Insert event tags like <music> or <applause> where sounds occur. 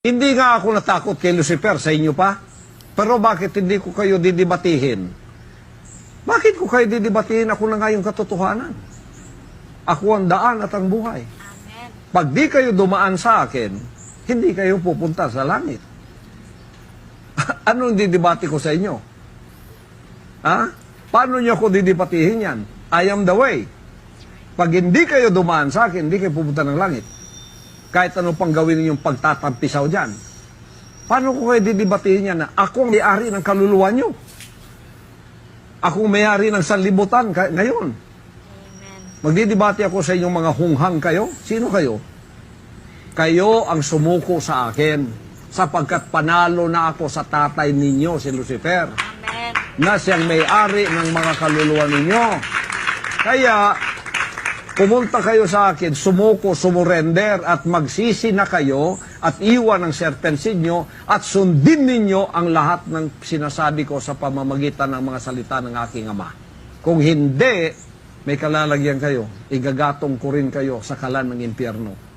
Hindi nga ako natakot kay Lucifer sa inyo pa. Pero bakit hindi ko kayo didibatihin? Bakit ko kayo didibatihin? Ako na nga yung katotohanan. Ako ang daan at ang buhay. Amen. Pag di kayo dumaan sa akin, hindi kayo pupunta sa langit. <laughs> Anong didibati ko sa inyo? Ha? Paano niyo ako didibatihin yan? I am the way. Pag hindi kayo dumaan sa akin, hindi kayo pupunta ng langit. Kahit ano pang gawin ninyong pagtatampisaw dyan. Paano ko kayo didibatihin yan na ako ang may-ari ng kaluluwa niyo? Ako ang may-ari ng sanlibutan ngayon. Amen. Magdidibati ako sa inyong mga hunghang kayo. Sino kayo? Kayo ang sumuko sa akin sapagkat panalo na ako sa tatay ninyo, si Lucifer, Amen. na siyang may-ari ng mga kaluluwa ninyo. Kaya, pumunta kayo sa akin, sumuko, sumurender, at magsisi na kayo at iwan ang serpensin nyo at sundin ninyo ang lahat ng sinasabi ko sa pamamagitan ng mga salita ng aking ama. Kung hindi, may kalalagyan kayo, igagatong ko rin kayo sa kalan ng impyerno.